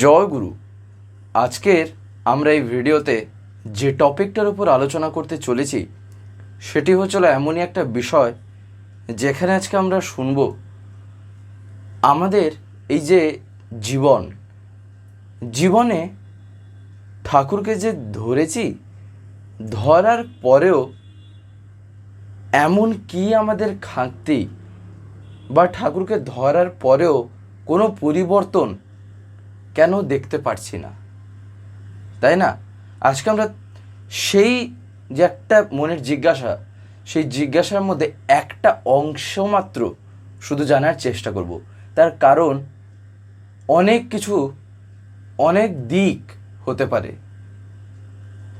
জয় গুরু। আজকের আমরা এই ভিডিওতে যে টপিকটার উপর আলোচনা করতে চলেছি, সেটি হচ্ছিল এমনই একটা বিষয় যেখানে আজকে আমরা শুনব আমাদের এই যে জীবন। জীবনে ঠাকুরকে যে ধরেছি, ধরার পরেও এমন কি আমাদের খাঁকতি বা ঠাকুরকে ধরার পরেও কোনো পরিবর্তন কেন দেখতে পারছি না? তাই না? আজকে আমরা সেই যে একটা মনের জিজ্ঞাসা, সেই জিজ্ঞাসার মধ্যে একটা অংশ মাত্র শুধু জানার চেষ্টা করব। তার কারণ অনেক কিছু অনেক দিক হতে পারে।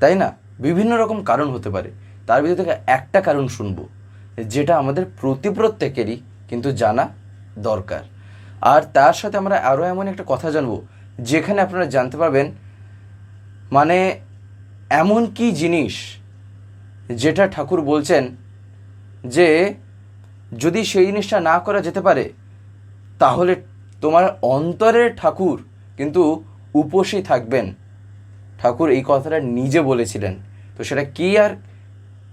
তাই না? বিভিন্ন রকম কারণ হতে পারে। তার ভিতর থেকে একটা কারণ শুনব, যেটা আমাদের প্রতি প্রত্যেকেরই কিন্তু জানা দরকার। আর তার সাথে আমরা আরও এমন একটা কথা জানব যেখানে আপনারা জানতে পারবেন মানে এমন কি জিনিস যেটা ঠাকুর বলছেন যে যদি সেই জিনিসটা না করা যেতে পারে, তাহলে তোমার অন্তরের ঠাকুর কিন্তু উপসী থাকবেন। ঠাকুর এই কথাটা নিজে বলেছিলেন। তো সেটা কি আর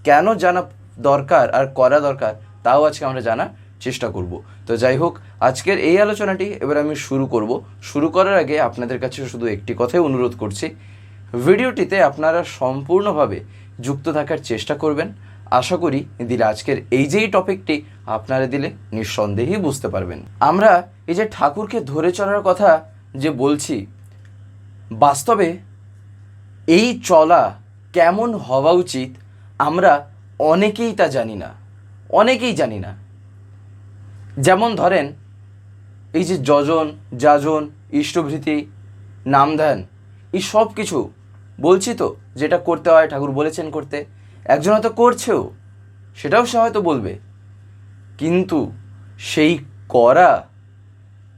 কেন জানা দরকার আর করা দরকার, তাও আজকে আমরা জানার চেষ্টা করব। তো যাই হোক, আজকের এই আলোচনাটি এবার আমি শুরু করব। শুরু করার আগে আপনাদের কাছে শুধু একটি কথাই অনুরোধ করছি। ভিডিওটিতে আপনারা সম্পূর্ণভাবে যুক্ত থাকার চেষ্টা করবেন। আশা করি দিলে আজকের এই যেই টপিকটি আপনারা দিলে নিঃসন্দেহেই বুঝতে পারবেন। আমরা এই যে ঠাকুরকে ধরে চলার কথা যে বলছি, বাস্তবে এই চলা কেমন হওয়া উচিত আমরা অনেকেই তা জানি না। অনেকেই জানি না। যেমন ধরেন, এই যে যজন, যাজন, ইষ্টভৃতি, নামধ্যান, এই সব কিছু বলছি তো, যেটা করতে হয়, ঠাকুর বলেছেন করতে। একজন হয়তো করছেও, সেটাও সে হয়তো বলবে। কিন্তু সেই করা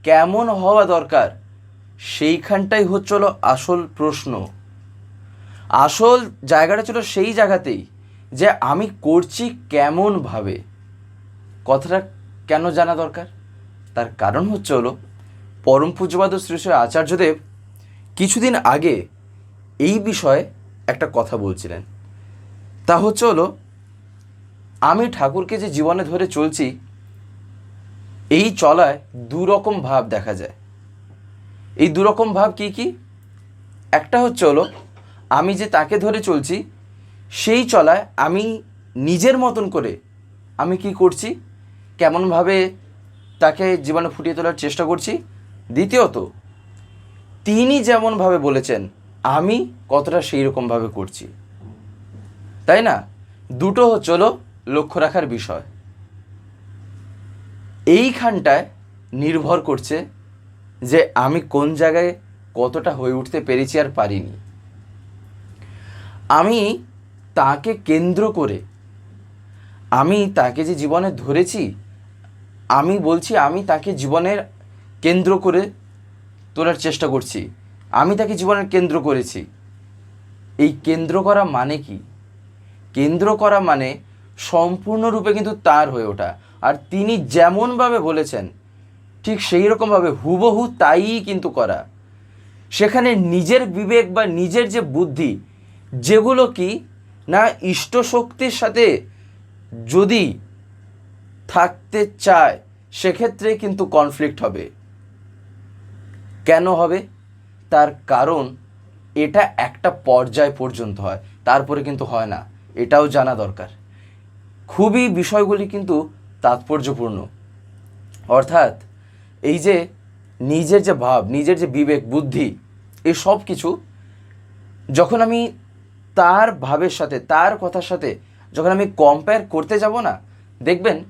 কেমন হওয়া দরকার, সেইখানটাই হচ্ছিল আসল প্রশ্ন। আসল জায়গাটা ছিল সেই জায়গাতেই যে আমি করছি কেমনভাবে। কথাটা কেন জানা দরকার? তার কারণ হচ্ছে হলো, পরম পূজ্যপাদ শ্রী শ্রী আচার্যদেব কিছুদিন আগে এই বিষয়ে একটা কথা বলছিলেন। তা হচ্ছে হলো, আমি ঠাকুরকে যে জীবনে ধরে চলছি, এই চলায় দুরকম ভাব দেখা যায়। এই দুরকম ভাব কি কি? একটা হচ্ছে হলো, আমি যে তাকে ধরে চলছি, সেই চলায় আমি নিজের মতন করে আমি কি করছি? কেমনভাবে তাকে জীবনে ফুটিয়ে তোলার চেষ্টা করছি? দ্বিতীয়ত, তিনি যেমনভাবে বলেছেন, আমি কতটা সেই রকমভাবে করছি। তাই না? দুটো হলো লক্ষ্য রাখার বিষয়। এইখানটায় নির্ভর করছে যে আমি কোন জায়গায় কতটা হয়ে উঠতে পেরেছি আর পারিনি। আমি তাকে কেন্দ্র করে, আমি তাকে যে জীবনে ধরেছি আমি বলছি, আমি তাকে জীবনের কেন্দ্র করে তোলার চেষ্টা করছি। আমি তাকে জীবনের কেন্দ্র করেছি। এই কেন্দ্র করা মানে কি? কেন্দ্র করা মানে সম্পূর্ণরূপে কিন্তু তার হয়ে ওঠা। আর তিনি যেমনভাবে বলেছেন, ঠিক সেই রকমভাবে হুবহু তাই কিন্তু করা। সেখানে নিজের বিবেক বা নিজের যে বুদ্ধি, যেগুলো কি না ইষ্ট শক্তির সাথে যদি থাকতে চায় সেক্ষেত্রে কিন্তু কনফ্লিক্ট হবে। কেন হবে? তার কারণ এটা একটা পর্যায় পর্যন্ত হয়, তারপরে কিন্তু হয় না, এটাও জানা দরকার। খুবই বিষয়গুলি কিন্তু তাৎপর্যপূর্ণ। অর্থাৎ এই যে নিজের যে ভাব, নিজের যে বিবেক, বুদ্ধি, এই সব কিছু যখন আমি তার ভাবের সাথে, তার কথার সাথে যখন আমি কম্পেয়ার করতে যাব না, দেখবেন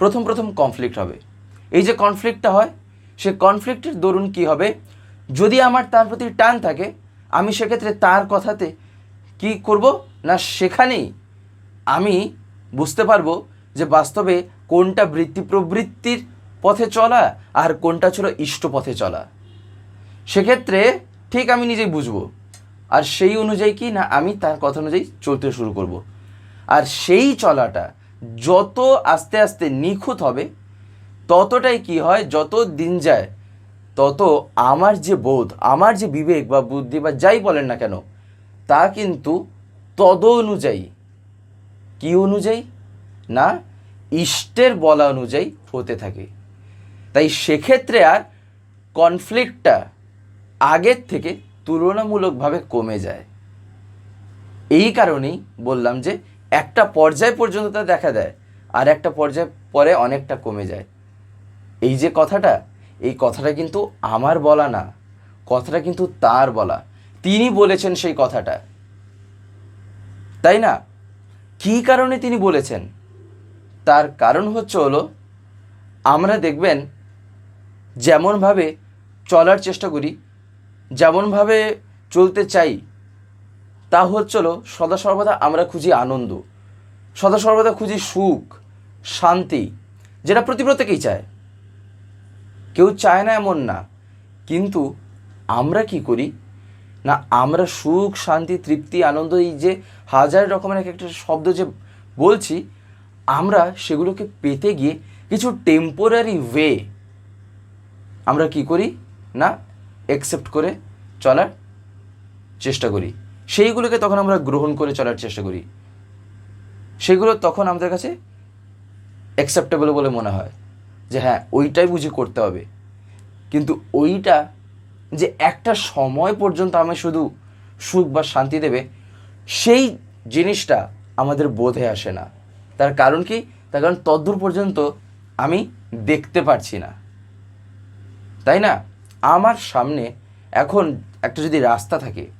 প্রথম প্রথম কনফ্লিক্ট হবে। এই যে কনফ্লিক্টটা হয়, সে কনফ্লিক্টের দরুন কি হবে? যদি আমার তার প্রতি টান থাকে, আমি সেক্ষেত্রে তার কথাতে কি করব? না, সেখানেই আমি বুঝতে পারব যে বাস্তবে কোনটা বৃত্তি প্রবৃত্তির পথে চলা আর কোনটা ছিল ইষ্ট পথে চলা। সেক্ষেত্রে ঠিক আমি নিজেই বুঝব। আর সেই অনুযায়ী কি? না, আমি তার কথা অনুযায়ী চলতে শুরু করব। আর সেই চলাটা যত আস্তে আস্তে নিখুঁত হবে, ততটাই কি হয়, যত দিন যায়, তত আমার যে বোধ, আমার যে বিবেক বা বুদ্ধি বা যাই বলেন না কেন, তা কিন্তু তদ অনুযায়ী কি অনুযায়ী? না, ইষ্টের বলা অনুযায়ী হতে থাকে। তাই সেক্ষেত্রে আর কনফ্লিক্টটা আগের থেকে তুলনামূলকভাবে কমে যায়। এই কারণেই বললাম যে একটা পর্যায় পর্যন্ত তা দেখা দেয়, আর একটা পর্যায় পরে অনেকটা কমে যায়। এই যে কথাটা, এই কথাটা কিন্তু আমার বলা না, কথাটা কিন্তু তার বলা। তিনি বলেছেন সেই কথাটা। তাই না? কী কারণে তিনি বলেছেন? তার কারণ হচ্ছে হলো, আমরা দেখবেন যেমনভাবে চলার চেষ্টা করি, যেমনভাবে চলতে চাই তা হচ্ছিল সদা সর্বদা আমরা খুঁজি আনন্দ। সদা সর্বদা খুঁজি সুখ, শান্তি, যেটা প্রতি প্রত্যেকেই চায়। কেউ চায় না এমন না, কিন্তু আমরা কি করি? না, আমরা সুখ, শান্তি, তৃপ্তি, আনন্দ, এই যে হাজার রকমের এক একটা শব্দ যে বলছি, আমরা সেগুলোকে পেতে গিয়ে কিছু টেম্পোরারি ওয়ে আমরা কি করি? না অ্যাকসেপ্ট করে চলার চেষ্টা করি। সেইগুলোকে তখন আমরা গ্রহণ করে চলার চেষ্টা করি। সেগুলো তখন আমাদের কাছে অ্যাকসেপ্টেবল বলে মনে হয়। যে হ্যাঁ ওইটাই বুঝি করতে হবে। কিন্তু ওইটা যে একটা সময় পর্যন্ত আমি শুধু সুখ বা শান্তি দেবে, সেই জিনিসটা আমাদের বোধে আসে না। তার কারণ কি? তার কারণ তদ্দূর পর্যন্ত আমি দেখতে পারছি না। তাই না? আমার সামনে এখন একটা যদি রাস্তা থাকে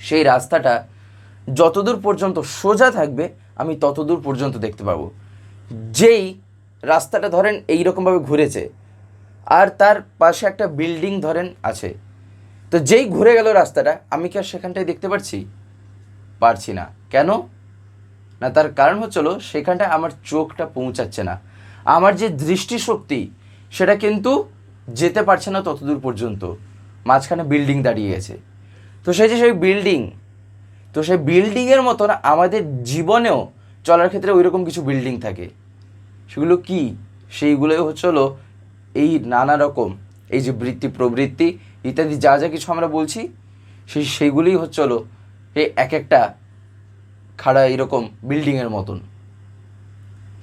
সেই রাস্তাটা যতদূর পর্যন্ত সোজা থাকবে, আমি ততদূর পর্যন্ত দেখতে পাবো যেই রাস্তাটা ধরেন এই রকমভাবে ঘুরেছে, আর তার পাশে একটা বিল্ডিং ধরেন আছে। তো যেই ঘুরে গেল রাস্তাটা, আমি কি আর সেখানটায় দেখতে পারছি? পারছি না। কেন? না, তার কারণ হচ্ছিল সেখানটায় আমার চোখটা পৌঁছাচ্ছে না। আমার যে দৃষ্টিশক্তি, সেটা কিন্তু যেতে পারছে না ততদূর পর্যন্ত। মাঝখানে বিল্ডিং দাঁড়িয়ে গেছে। তো সেই যে সেই বিল্ডিং তো সেই বিল্ডিংয়ের মতন আমাদের জীবনেও চলার ক্ষেত্রে ওই রকম কিছু বিল্ডিং থাকে। সেগুলো কি? সেইগুলোই হচ্ছে হলো এই নানা রকম, এই যে বৃত্তি, প্রবৃত্তি ইত্যাদি যা যা কিছু আমরা বলছি, সেই সেইগুলোই হচ্ছে হলো এই এক একটা খাড়া এরকম বিল্ডিংয়ের মতন।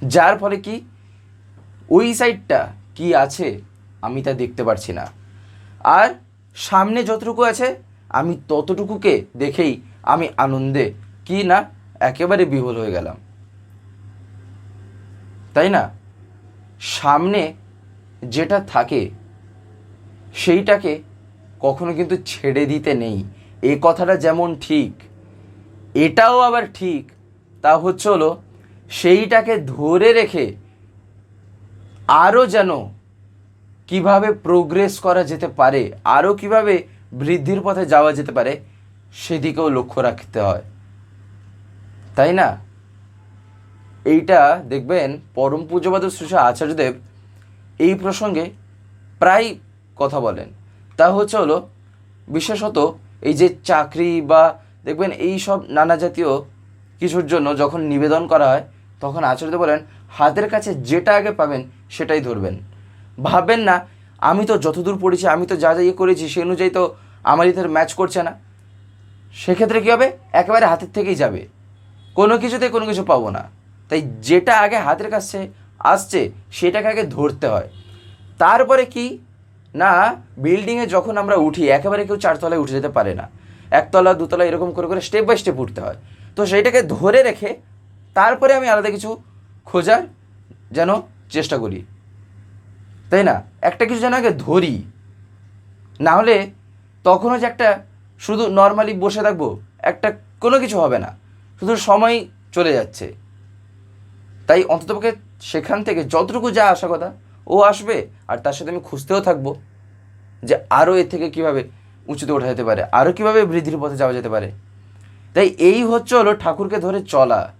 যার ফলে কি? ওই সাইডটা কি আছে? আমি তা দেখতে পারছি না। আর সামনে যতটুকু আছে আমি ততটুকুকে দেখেই আমি আনন্দে, কি না, একেবারে বিহল হয়ে গেলাম। তাই না? সামনে যেটা থাকে, সেইটাকে কখনো কিন্তু ছেড়ে দিতে নেই। এ কথাটা যেমন ঠিক, এটাও আবার ঠিক, তা হচ্ছে হলো, সেইটাকে ধরে রেখে আরও যেন কীভাবে প্রোগ্রেস করা যেতে পারে আরও কীভাবে বৃদ্ধির পথে যাওয়া যেতে পারে, সেদিকেও লক্ষ্য রাখতে হয়। তাই না? এইটা দেখবেন পরম পূজ্যপাদ শ্রী আচার্যদেব এই প্রসঙ্গে প্রায় কথা বলেন। তা হচ্ছে হলো, বিশেষত এই যে চাকরি বা দেখবেন এই সব নানা জাতীয় কিছুর জন্য যখন নিবেদন করা হয়, তখন আচার্য বলেন, হাতের কাছে যেটা আগে পাবেন সেটাই ধরবেন। ভাববেন না, আমি তো যতদূর পড়েছি, আমি তো যা যা ইয়ে করেছি সেই অনুযায়ী তো আমার ইদের ম্যাচ করছে না। সেক্ষেত্রে কী হবে? একেবারে হাতের থেকেই যাবে। কোনো কিছুতে কোনো কিছু পাবো না। তাই যেটা আগে হাতের কাছে আসছে, সেটাকে আগে ধরতে হয়। তারপরে কি? না বিল্ডিংয়ে যখন আমরা উঠি, একেবারে কেউ চারতলায় উঠে যেতে পারে না। একতলা দুতলা এরকম করে করে স্টেপ বাই স্টেপ উঠতে হয়। তো সেইটাকে ধরে রেখে তারপরে আমি আলাদা কিছু খোঁজার যেন চেষ্টা করি। তাই না? একটা কিছু যেন আগে ধরি। না হলে তখনও যে একটা শুধু নর্মালি বসে থাকব, একটা কোনো কিছু হবে না। শুধু সময় চলে যাচ্ছে। তাই অন্ততপক্ষে সেখান থেকে যতটুকু যা আসা কথা, ও আসবে, আর তার সাথে আমি খুঁজতেও থাকব যে আরও এর থেকে কীভাবে উঁচুতে ওঠা যেতে পারে, আরও কীভাবে বৃদ্ধির পথে যাওয়া যেতে পারে। তাই এই হচ্ছে হলো ঠাকুরকে ধরে চলা।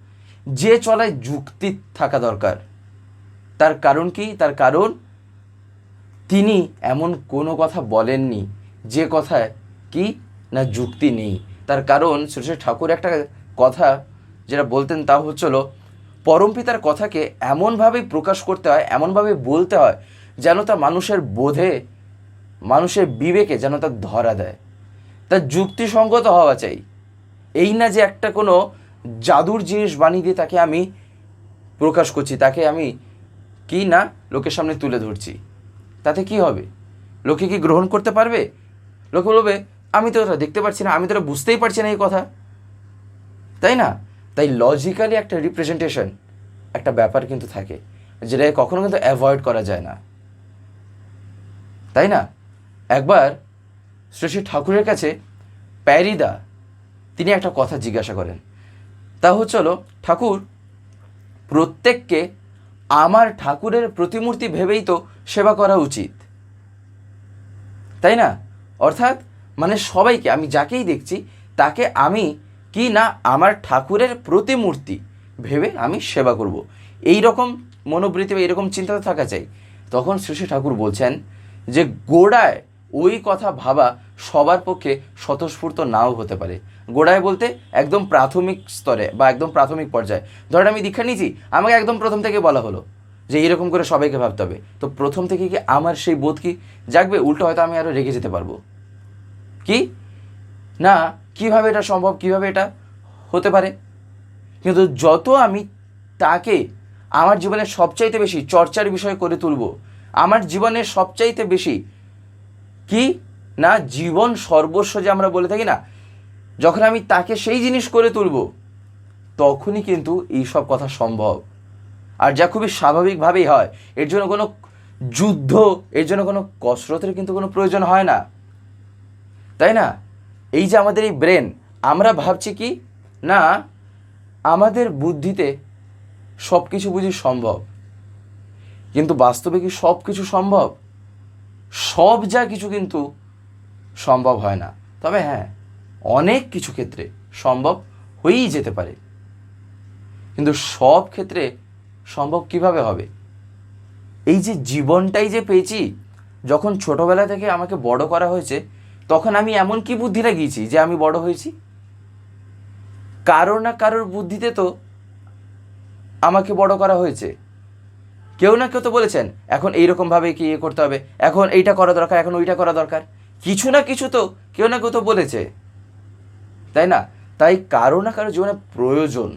যে চলায় যুক্তি থাকা দরকার। তার কারণ কি? তার কারণ তিনি এমন কোনো কথা বলেননি। যে কথায় কি না যুক্তি নেই। তার কারণ শ্রী ঠাকুর একটা কথা যেটা বলতেন তা হচ্ছিল পরমপিতার কথাকে এমনভাবে প্রকাশ করতে হয় এমনভাবে বলতে হয়, যেন তা মানুষের বোধে, মানুষের বিবেকে যেন তা ধরা দেয়। তার যুক্তিসঙ্গত হওয়া চাই। এই না যে একটা কোনো জাদুর জিনিস বানিয়ে দিয়ে তাকে আমি প্রকাশ করছি, তাকে আমি কি না লোকের সামনে তুলে ধরছি, তাতে কি হবে? লোকে কি গ্রহণ করতে পারবে? লোকে বলবে, আমি তো ওটা দেখতে পাচ্ছি না, আমি তো ওটা বুঝতেই পারছি না এই কথা। তাই না? তাই লজিক্যালি একটা রিপ্রেজেন্টেশন একটা ব্যাপার কিন্তু থাকে যেটা কখনো কিন্তু অ্যাভয়েড করা যায় না। তাই না? একবার শ্রী ঠাকুরের কাছে প্যারিদা, তিনি একটা কথা জিজ্ঞাসা করেন। তা হচ্ছে হলো ঠাকুর, প্রত্যেককে আমার ঠাকুরের প্রতিমূর্তি ভেবেই তো সেবা করা উচিত। তাই না? অর্থাৎ মানে সবাইকে, আমি যাকেই দেখছি, তাকে আমি কি না আমার ঠাকুরের প্রতিমূর্তি ভেবে আমি সেবা করব। এই রকম মনোবৃত্তি বা এরকম চিন্তা থাকা চাই। তখন শ্রী ঠাকুর বলছেন যে, গোড়ায় ওই কথা ভাবা সবার পক্ষে স্বতঃস্ফূর্ত নাও হতে পারে। গোড়ায় বলতে একদম প্রাথমিক স্তরে বা একদম প্রাথমিক পর্যায়ে। ধরেন আমি দীক্ষা নিয়েছি, আমাকে একদম প্রথম থেকে বলা হলো। যে এরকম করে সবাইকে ভাবতে হবে। তো প্রথম থেকে কি আমার সেই বোধ কি জাগবে? উল্টো হয়তো আমি আরও রেগে যেতে পারব। কি? না, কীভাবে এটা সম্ভব, কীভাবে এটা হতে পারে? কিন্তু যত আমি তাকে আমার জীবনের সবচাইতে বেশি চর্চার বিষয় করে তুলব, আমার জীবনের সবচাইতে বেশি কি? না, জীবন সর্বস্ব যে আমরা বলে থাকি না, যখন আমি তাকে সেই জিনিস করে তুলব, তখনই কিন্তু এইসব কথা সম্ভব। আর যা খুবই স্বাভাবিকভাবেই হয়, এর জন্য কোনো যুদ্ধ, এর জন্য কোনো কসরতের কিন্তু কোনো প্রয়োজন হয় না। তাই না? এই যে আমাদের এই ব্রেন, আমরা ভাবছি কি? না, আমাদের বুদ্ধিতে সব কিছু বুঝি সম্ভব। কিন্তু বাস্তবে কি সব কিছু সম্ভব? সব যা কিছু কিন্তু সম্ভব হয় না। তবে হ্যাঁ অনেক কিছু ক্ষেত্রে সম্ভব হয়েই যেতে পারে। কিন্তু সব ক্ষেত্রে সম্ভব কীভাবে হবে? এই যে জীবনটাই যে পেয়েছি, যখন ছোটবেলা থেকে আমাকে বড় করা হয়েছে, তখন আমি এমন কি বুদ্ধি লাগিয়েছি যে আমি বড় হয়েছি? কারোর না কারোর বুদ্ধিতে তো আমাকে বড় করা হয়েছে। কেউ না কেউ তো বলেছেন, এখন এইরকমভাবে কি ইয়ে করতে হবে? এখন এইটা করা দরকার, এখন ওইটা করা দরকার। কিছু না কিছু তো কেউ না কেউ তো বলেছে। তাই না? তাই কারও না কারও জীবনে প্রয়োজন।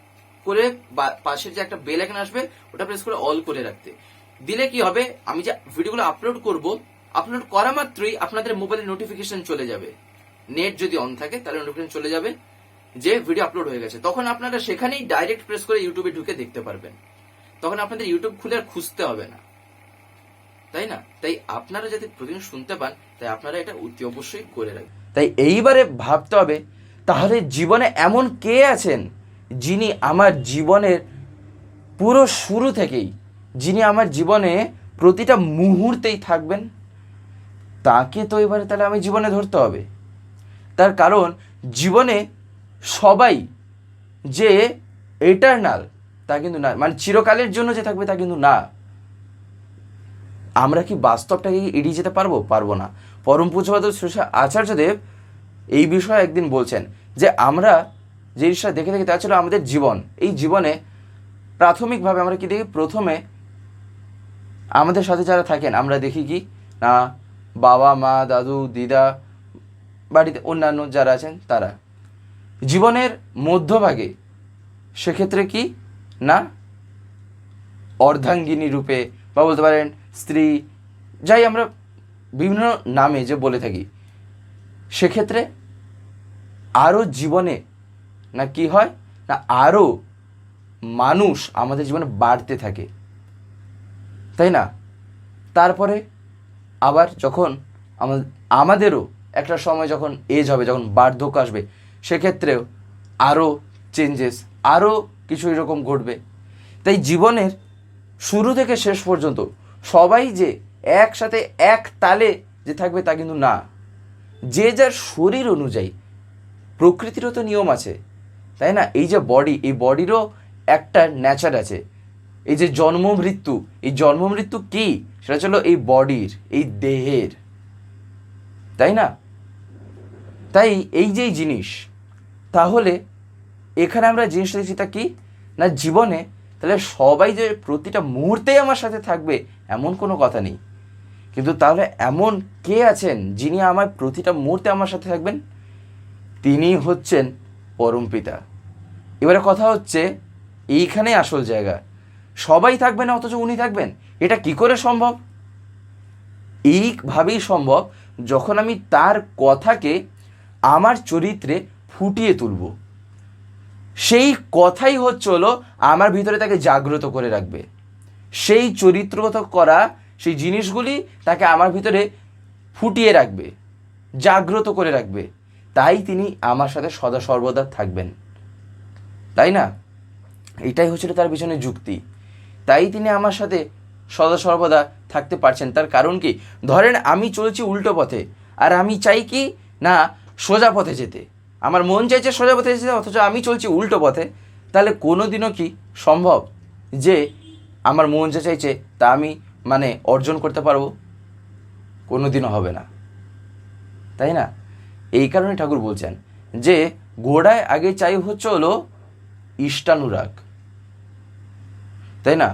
করে পাশের যে একটা বেল আইকন আসবে, ওটা প্রেস করে অল করে রাখতে। দিলে কি হবে? আমি যে ভিডিওগুলো আপলোড করব আপলোড করা মাত্রই আপনাদের মোবাইলে নোটিফিকেশন চলে যাবে। নেট যদি অন থাকে, তাহলে নোটিফিকেশন চলে যাবে যে ভিডিও আপলোড হয়ে গেছে। তখন আপনারা সেখানেই ডাইরেক্ট প্রেস করে ইউটিউবে ঢুকে দেখতে পারবেন। তখন আপনাদের ইউটিউব খুলে আর খুঁজতে হবে না। তাই না? তাই আপনারা যাতে প্রতিদিন শুনতে পান, তাই আপনারা এটা অতি অবশ্যই করে রাখবেন। তাই এইবারে ভাবতে হবে, তাহলে জীবনে এমন কে আছেন যিনি আমার জীবনের পুরো শুরু থেকেই, যিনি আমার জীবনে প্রতিটা মুহূর্তেই থাকবেন, তাকে তো এবারে তাহলে আমি জীবনে ধরতে হবে। তার কারণ, জীবনে সবাই যে এটার্নাল তা কিন্তু না। মানে চিরকালের জন্য যে থাকবে, তা কিন্তু না। আমরা কি বাস্তবটাকে এড়িয়ে যেতে পারব? পারব না। পরম শ্রী আচার্যদেব এই বিষয়ে একদিন বলছেন যে, আমরা যে জিনিসটা দেখে দেখে তা ছিল আমাদের জীবন। এই জীবনে প্রাথমিকভাবে আমরা কি দেখি? প্রথমে আমাদের সাথে যারা থাকেন, আমরা দেখি কি? না, বাবা, মা, দাদু, দিদা, বাড়িতে অন্যান্য যারা আছেন, তারা। জীবনের মধ্যভাগে সেক্ষেত্রে কি? না, অর্ধাঙ্গিনী রূপে বা বলতে পারেন স্ত্রী, যাই আমরা বিভিন্ন নামে যে বলে থাকি, সেক্ষেত্রে আরও জীবনে না কি হয়? না আরও মানুষ আমাদের জীবনে বাড়তে থাকে। তাই না? তারপরে আবার যখন আমা- আমাদেরও একটা সময় যখন এজ হবে, যখন বার্ধক্য আসবে, সেক্ষেত্রেও আরও চেঞ্জেস আরও কিছু এরকম ঘটবে। তাই জীবনের শুরু থেকে শেষ পর্যন্ত সবাই যে একসাথে এক তালে যে থাকবে তা কিন্তু না। যে যার শরীর অনুযায়ী, প্রকৃতিরও তো নিয়ম আছে। তাই না? এই যে বডি এই বডিরও একটা ন্যাচার আছে। এই যে জন্ম মৃত্যু, এই জন্ম মৃত্যু কি? সেটা ছিল এই বডির এই দেহের। তাই না? তাই এই যে জিনিস, তাহলে এখানে আমরা জিনিসটা দেখছি তা কি? না জীবনে তাহলে সবাই যে প্রতিটা মুহূর্তেই আমার সাথে থাকবে, এমন কোনো কথা নেই। কিন্তু তাহলে এমন কে আছেন যিনি আমার প্রতিটা মুহূর্তে আমার সাথে থাকবেন? তিনি হচ্ছেন পরমপিতা। এবারে কথা হচ্ছে, এইখানেই আসল জায়গা। সবাই থাকবে না অথচ উনি থাকবেন। এটা কি করে সম্ভব? এইভাবেই সম্ভব যখন আমি তার কথাকে আমার চরিত্রে ফুটিয়ে তুলব। সেই কথাই হচ্ছে হলো, আমার ভিতরে তাকে জাগ্রত করে রাখবে। সেই চরিত্রগত করা সেই জিনিসগুলি তাকে আমার ভিতরে ফুটিয়ে রাখবে, জাগ্রত করে রাখবে। তাই তিনি আমার সাথে সদা সর্বদা থাকবেন। তাই না? এটাই হচ্ছিল তার পিছনে যুক্তি। তাই তিনি আমার সাথে সদা সর্বদা থাকতে পারছেন। তার কারণ কি? ধরেন আমি চলছি উল্টো পথে, আর আমি চাই কি? না, সোজা পথে যেতে। আমার মন চাইছে সোজা পথে যেতে, অথচ আমি চলছি উল্টো পথে। তাহলে কোনো দিনও কি সম্ভব যে আমার মন যা চাইছে তা আমি মানে অর্জন করতে পারব? কোনো দিনও হবে না। তাই না? এই কারণে ঠাকুর বলছেন যে গোড়ায় আগে চাই হচ্ছে হলো ইষ্টানুরাগ। তাই না?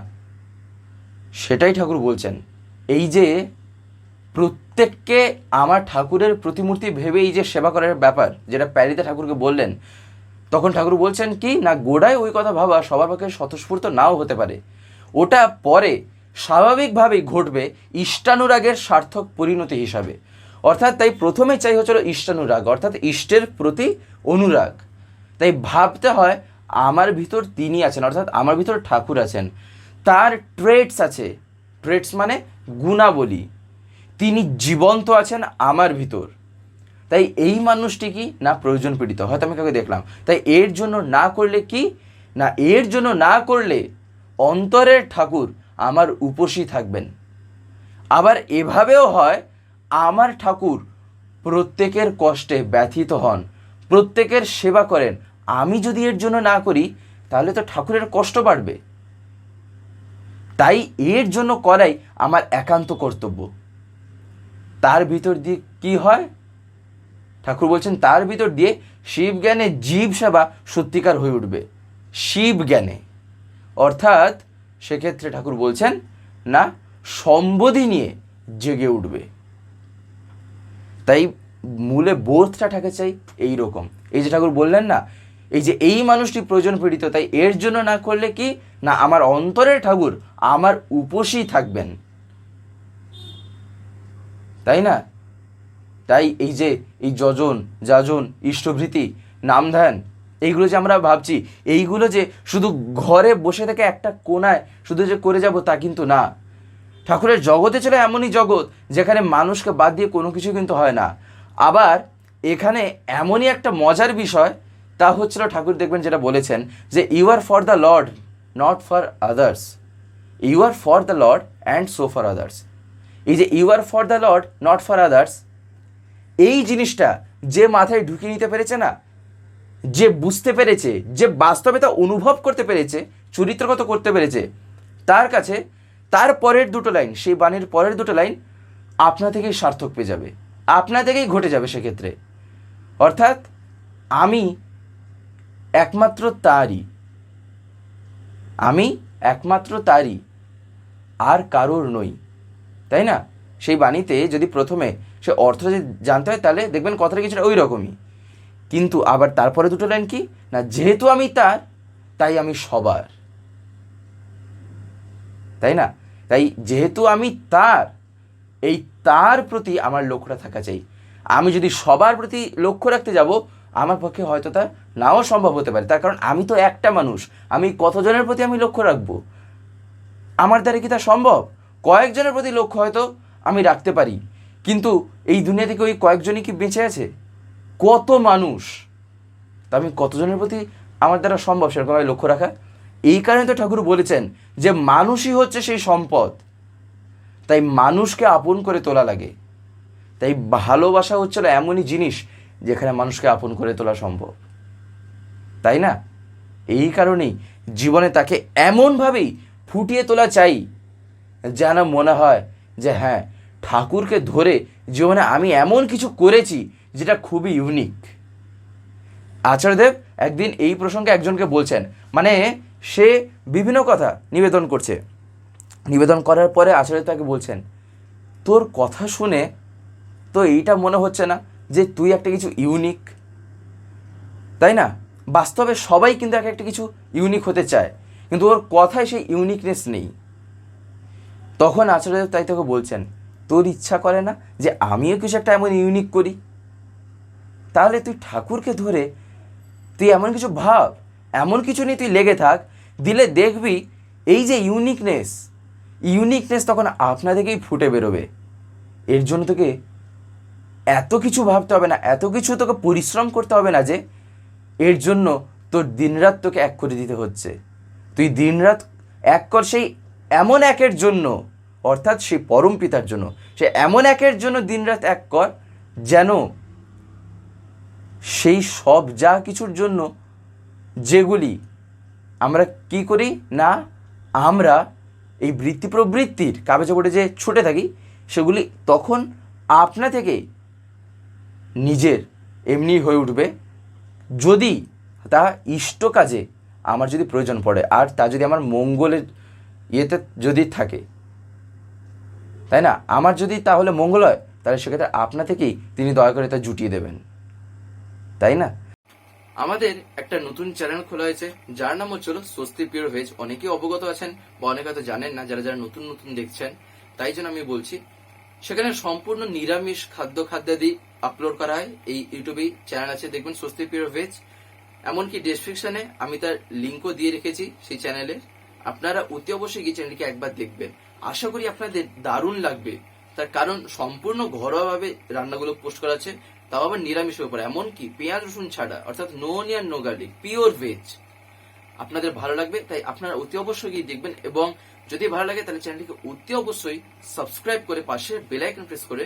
সেটাই ঠাকুর বলছেন। এই যে প্রত্যেককে আমার ঠাকুরের প্রতিমূর্তি ভেবে এই যে সেবা করার ব্যাপার, যেটা প্যারিতে ঠাকুরকে বললেন, তখন ঠাকুর বলছেন কি, না, গোড়ায় ওই কথা ভাবা সবার পক্ষে স্বতঃস্ফূর্ত নাও হতে পারে। ওটা পরে স্বাভাবিকভাবেই ঘটবে ইষ্টানুরাগের সার্থক পরিণতি হিসাবে। অর্থাৎ তাই প্রথমে চাই হচ্ছিল ইষ্টানুরাগ, অর্থাৎ ইষ্টের প্রতি অনুরাগ। তাই ভাবতে হয় আমার ভিতর তিনি আছেন, অর্থাৎ আমার ভিতর ঠাকুর আছেন। তার ট্রেটস আছে। ট্রেটস মানে গুণাবলী। তিনি জীবন্ত আছেন আমার ভিতর। তাই এই মানুষটি কি? না, প্রয়োজন পীড়িত। হয়তো আমি কাউকে দেখলাম। তাই এর জন্য না করলে কি? না, এর জন্য না করলে অন্তরের ঠাকুর আমার উপসী থাকবেন। আবার এভাবেও হয়, আমার ঠাকুর প্রত্যেকের কষ্টে ব্যথিত হন, প্রত্যেকের সেবা করেন আমি যদি এর জন্য না করি, তাহলে তো ঠাকুরের কষ্ট বাড়বে। তাই এর জন্য করাই আমার একান্ত কর্তব্য। তার ভিতর দিয়ে কি হয়? ঠাকুর বলছেন, তার ভিতর দিয়ে শিব জ্ঞানে জীব সেবা সত্যিকার হয়ে উঠবে। শিব জ্ঞানে অর্থাৎ সেক্ষেত্রে ঠাকুর বলছেন, না, সম্বোধি নিয়ে জেগে উঠবে। তাই মূলে বোধটা ঠাকে চাই এই রকম এই যে ঠাকুর বললেন না এই যে এই মানুষটি প্রয়োজন পীড়িত, তাই এর জন্য না করলে কি? না, আমার অন্তরের ঠাকুর, আমার উপসী থাকবেন। তাই না? তাই এই যে এই যজন, যাজন, ইষ্টভৃতি নাম ধ্যান এইগুলো যে আমরা ভাবছি, এইগুলো যে শুধু ঘরে বসে থেকে একটা কোনায় শুধু যে করে যাব তা কিন্তু না। ঠাকুরের জগতে ছিল এমনই জগৎ, যেখানে মানুষকে বাদ দিয়ে কোনো কিছু কিন্তু হয় না। আবার এখানে এমনই একটা মজার বিষয় তা হচ্ছিল ঠাকুর দেখবেন যেটা বলেছেন যে you are for the Lord not for others you are for the Lord and so for others এই যে you are for the Lord not for others এই জিনিসটা যে মাথায় ঢুকিয়ে নিতে পেরেছে না, যে বুঝতে পেরেছে, যে বাস্তবে তা অনুভব করতে পেরেছে, চরিত্রগত করতে পেরেছে, তার কাছে তার পরের দুটো লাইন, সেই বাণীর পরের দুটো লাইন আপনা থেকেই সার্থক পেয়ে যাবে, আপনা থেকেই ঘটে যাবে সেক্ষেত্রে। অর্থাৎ আমি একমাত্র তারই। আমি একমাত্র তারই, আর কারোর নই। তাই না? সেই বাণীতে যদি প্রথমে সে অর্থ যদি জানতে হয়, তাহলে দেখবেন কথাটা কিছুটা ওই রকমই। কিন্তু আবার তারপরে দুটো লাইন কি? না, যেহেতু আমি তার, তাই আমি সবার। তাই না? তাই যেহেতু আমি তার, এই তার প্রতি আমার লক্ষ্যটা থাকা চাই। আমি যদি সবার প্রতি লক্ষ্য রাখতে যাব আমার পক্ষে হয়তো তা নাও সম্ভব হতে পারে। তার কারণ আমি তো একটা মানুষ। আমি কতজনের প্রতি আমি লক্ষ্য রাখব? আমার দ্বারা কি তা সম্ভব? কয়েকজনের প্রতি লক্ষ্য হয়তো আমি রাখতে পারি। কিন্তু এই দুনিয়া থেকে ওই কয়েকজনই কি বেঁচে আছে? কত মানুষ? তা আমি কতজনের প্রতি আমার দ্বারা সম্ভব সেরকমভাবে লক্ষ্য রাখা? এই কারণে তো ঠাকুর বলেছেন যে মানুষই হচ্ছে সেই সম্পদ। তাই মানুষকে আপন করে তোলা লাগে। তাই ভালোবাসা হচ্ছিল এমনই জিনিস যেখানে মানুষকে আপন করে তোলা সম্ভব। তাই না? এই কারণেই জীবনে তাকে এমনভাবেই ফুটিয়ে তোলা চাই, যেন মনে হয় যে হ্যাঁ ঠাকুরকে ধরে জীবনে আমি এমন কিছু করেছি যেটা খুবই ইউনিক আচার্যদেব একদিন এই প্রসঙ্গে একজনকে বলছেন মানে সে বিভিন্ন কথা নিবেদন করছে। নিবেদন করার পরে আচার্য তাকে বলছেন, তোর কথা শুনে তো এইটা মনে হচ্ছে না? যে তুই একটা কিছু ইউনিক তাই না? বাস্তবে সবাই কিন্তু এক একটা কিছু ইউনিক হতে চায়, কিন্তু ওর কথায় সেই ইউনিকনেস নেই। তখন আচার্যদেব তাই তোকে বলছেন, তোর ইচ্ছা করে না যে আমিও কিছু একটা এমন ইউনিক করি? তাহলে তুই ঠাকুরকে ধরে তুই এমন কিছু ভাব, এমন কিছু নিয়ে তুই লেগে থাক, দিলে দেখবি এই যে ইউনিকনেস ইউনিকনেস তখন আপনা থেকেই ফুটে বেরোবে। এর জন্য তোকে এত কিছু ভাবতে হবে না, এত কিছু তোকে পরিশ্রম করতে হবে না যে এর জন্য তোর দিনরাত তোকে এক করে দিতে হচ্ছে। তুই দিনরাত এক কর সেই এমন একের জন্য, অর্থাৎ সেই পরম পিতার জন্য সে এমন একের জন্য দিনরাত এক কর যেন সেই সব যা কিছুর জন্য যেগুলি আমরা কি করি না, আমরা এই বৃত্তি প্রবৃত্তির কাগজে পড়ে যে ছুটে থাকি, সেগুলি তখন আপনা থেকে নিজের, এমনি হয়ে উঠবে। যদি তা ইষ্ট কাজে আমার যদি প্রয়োজন পড়ে, আর তা যদি আমার মঙ্গলের ইয়েতে যদি থাকে, তাই না? আমার যদি তাহলে মঙ্গল হয়, তাহলে সেক্ষেত্রে আপনা থেকেই তিনি দয়া করে তা জুটিয়ে দেবেন। তাই না? আমাদের একটা নতুন চ্যানেল খোলা হয়েছে, যার নাম হচ্ছিল স্বস্তি পিওর ভেজ। অনেকেই অবগত আছেন, বা অনেকে হয়তো জানেন না, যারা যারা নতুন নতুন দেখছেন, তাই জন্য আমি বলছি, সেখানে সম্পূর্ণ নিরামিষ খাদ্য খাদ্যাদি আপলোড করা হয় এই ইউটিউবে চ্যানেল আছে, দেখবেন স্বস্তি পিওর ভেজ এমনকি ডেসক্রিপশনে আমি তার লিঙ্কও দিয়ে রেখেছি সেই চ্যানেলে আপনারা অতি অবশ্যই গিয়ে চ্যানেলটিকে একবার দেখবেন। আশা করি আপনাদের দারুণ লাগবে। তার কারণ সম্পূর্ণ ঘরোয়াভাবে রান্নাগুলো পোস্ট করা আছে, তাও আবার নিরামিষের উপর। এমনকি পেঁয়াজ, রসুন ছাড়া, অর্থাৎ no onion no garlic pure veg আপনাদের ভালো লাগবে, তাই আপনারা অতি অবশ্যই গিয়ে দেখবেন। এবং যদি ভালো লাগে, তাহলে চ্যানেলটিকে অতি অবশ্যই সাবস্ক্রাইব করে পাশে বেল আইকন প্রেস করে